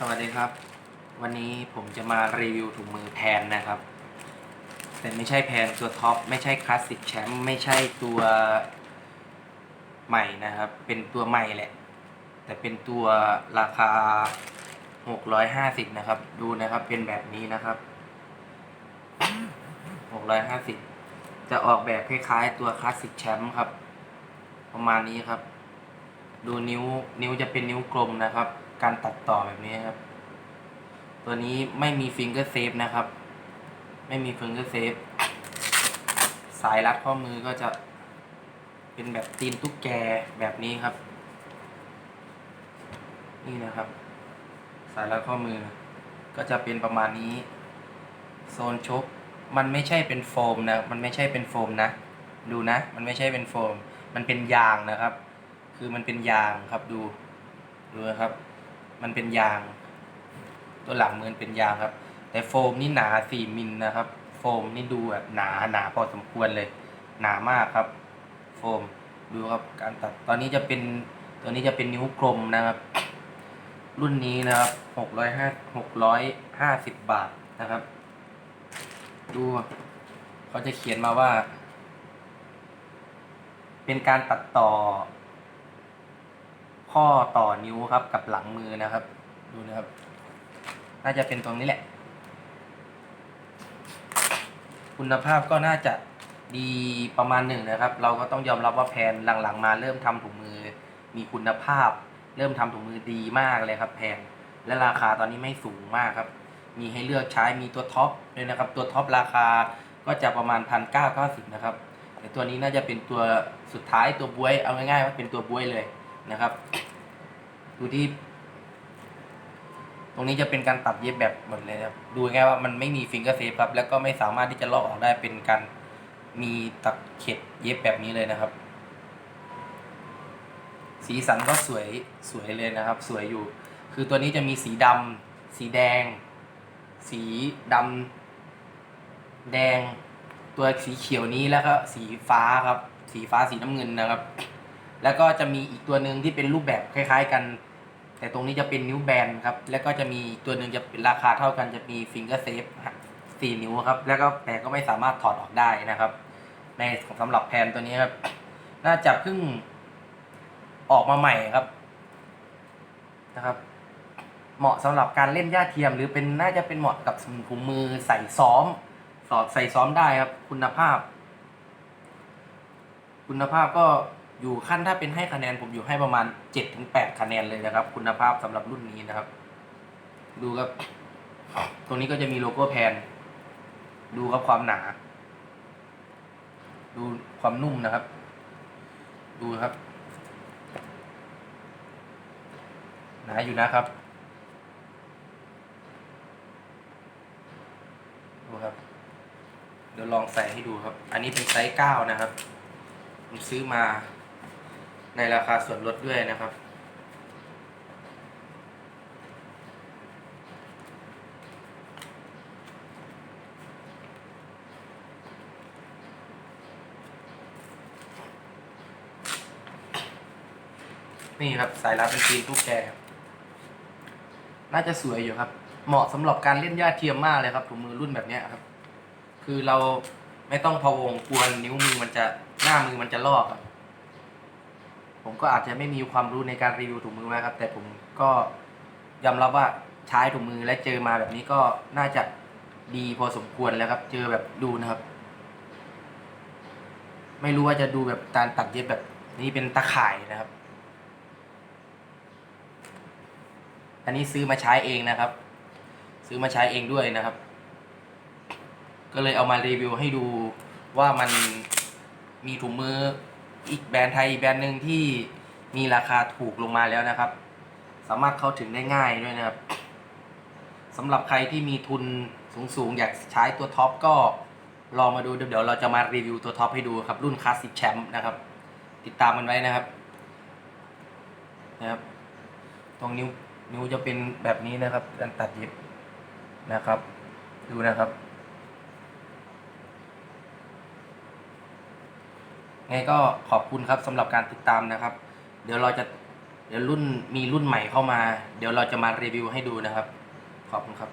สวัสดีครับ วันนี้ผมจะมารีวิวถุงมือแพนนะครับ แต่ไม่ใช่แพนตัวท็อปไม่ใช่คลาสสิกแชมป์ไม่ใช่ตัวใหม่นะครับ เป็นตัวใหม่แหละ แต่เป็นตัวราคา 650 นะครับ ดูนะครับเป็นแบบนี้นะครับ 650 จะออกแบบคล้ายๆตัวคลาสสิกแชมป์ครับ ประมาณนี้ครับ ดูนิ้วนิ้วจะเป็นนิ้วกลมนะครับ การตัดต่อแบบนี้ครับ ตัวนี้ไม่มีฟิงเกอร์เซฟนะครับ ไม่มีฟิงเกอร์เซฟสายรัดข้อมือก็จะเป็นแบบตีนตุ๊กแกแบบนี้ครับ นี่นะครับ สายรัดข้อมือ ก็จะเป็นประมาณนี้ โซนชกมันไม่ใช่เป็นโฟมนะ มันไม่ใช่เป็นโฟมนะ ดูนะ มันไม่ใช่เป็นโฟม มันเป็นยางนะครับ คือมันเป็นยางครับดู ดูนะครับ มันเป็นยาง ตัวหลังเหมือนเป็นยางครับ แต่โฟมนี่หนาสี่มิลนะครับ โฟมนี่ดูแบบหนาหนาพอสมควรเลย หนามากครับ โฟมดูครับการตัดตอนนี้จะเป็นตัวนี้จะเป็นนิ้วกลมนะครับ รุ่นนี้นะครับหกร้อยห้าหกร้อยห้าสิบบาทนะครับ ดูเขาจะเขียนมาว่า เป็นการตัดต่อ ข้อต่อนิ้วครับกับหลังมือนะครับ ดูนะครับ น่าจะเป็นตรงนี้แหละ คุณภาพก็น่าจะดีประมาณหนึ่งนะครับ เราก็ต้องยอมรับว่าแพนหลังๆ มาเริ่มทำถุงมือ มีคุณภาพ เริ่มทำถุงมือดีมากเลยครับ แพนและราคาตอนนี้ไม่สูงมากครับ มีให้เลือกใช้มีตัวท็อปด้วยนะครับ ตัวท็อปราคาก็จะประมาณพันเก้าเก้าสิบนะครับแต่ตัวนี้น่าจะเป็นตัวสุดท้ายตัวบวยเอาง่ายๆว่าเป็นตัวบวยเลย นะครับ ดูที่ ตรงนี้จะเป็นการตัดเย็บแบบหมดเลยครับ ดูง่ายว่ามันไม่มีฟิงเกอร์เซฟครับ แล้วก็ไม่สามารถที่จะลอกออกได้เป็นการมีตัดเข็ดเย็บแบบนี้เลยนะครับ สีสันก็สวยสวยเลยนะครับ สวยอยู่ คือตัวนี้จะมีสีดำสีแดง สีดำแดง ตัวสีเขียวนี้แล้วก็สีฟ้าครับ สีฟ้าสีน้ำเงินนะครับ แล้วก็จะมีอีกตัวหนึ่งที่เป็นรูปแบบคล้าย ๆ กัน แต่ตรงนี้จะเป็นนิ้วแบนครับ แล้วก็จะมีตัวหนึ่งจะเป็นราคาเท่ากันจะมีฟิงเกอร์เซฟสี่นิ้วครับ แล้วก็แต่ก็ไม่สามารถถอดออกได้นะครับ ในสำหรับแพนตัวนี้ครับ น่าจะเพิ่งออกมาใหม่ครับนะครับ เหมาะสำหรับการเล่นย่าเทียม หรือเป็นน่าจะเป็นเหมาะกับถุงมือใส่ซ้อม สอดใส่ซ้อมได้ครับ คุณภาพ คุณภาพก็ อยู่ขั้นถ้าเป็นให้คะแนนผมอยู่ให้ประมาณเจ็ดถึงแปดคะแนนเลยนะครับ คุณภาพสำหรับรุ่นนี้นะครับ ดูครับ ตรงนี้ก็จะมีโลโก้แพน ดูครับความหนา ดูความนุ่มนะครับ ดูครับ หนาอยู่นะครับดูครับ เดี๋ยวลองใส่ให้ดูครับ อันนี้เป็นไซส์เก้านะครับ ผมซื้อมา ในราคาส่วนลดด้วยนะครับ นี่ครับสายรัดเป็นตีนตุ๊กแกครับน่าจะสวยอยู่ครับ เหมาะสำหรับการเล่นย่าเทียมมากเลยครับถุงมือรุ่นแบบนี้ครับ คือเราไม่ต้องพะวงกวนนิ้วมือมันจะหน้ามือมันจะลอกครับ ผมก็อาจจะไม่มีความรู้ในการรีวิวถุงมือนะครับ แต่ผมก็ยอมรับว่าใช้ถุงมือและเจอมาแบบนี้ก็น่าจะดีพอสมควรแล้วครับ เจอแบบดูนะครับ ไม่รู้ว่าจะดูแบบการตัดเย็บแบบนี้เป็นตะข่ายนะครับ อันนี้ซื้อมาใช้เองนะครับ ซื้อมาใช้เองด้วยนะครับ ก็เลยเอามารีวิวให้ดูว่ามันมีถุงมือ อีกแบรนด์ไทยอีกแบรนด์หนึ่งที่มีราคาถูกลงมาแล้วนะครับ สามารถเข้าถึงได้ง่ายด้วยนะครับสำหรับใครที่มีทุนสูงๆ อยากใช้ตัวท็อปก็ลองมาดูเดี๋ยวเราจะมารีวิวตัวท็อปให้ดูครับ รุ่นคลาสสิกแชมป์นะครับ ติดตามมันไว้นะครับนะครับ ตรงนิ้วนิ้วจะเป็นแบบนี้นะครับการตัดเย็บนะครับ ดูนะครับ ไงก็ขอบคุณครับสำหรับการติดตามนะครับ เดี๋ยวเราจะเดี๋ยวรุ่นมีรุ่นใหม่เข้ามา เดี๋ยวเราจะมารีวิวให้ดูนะครับ ขอบคุณครับ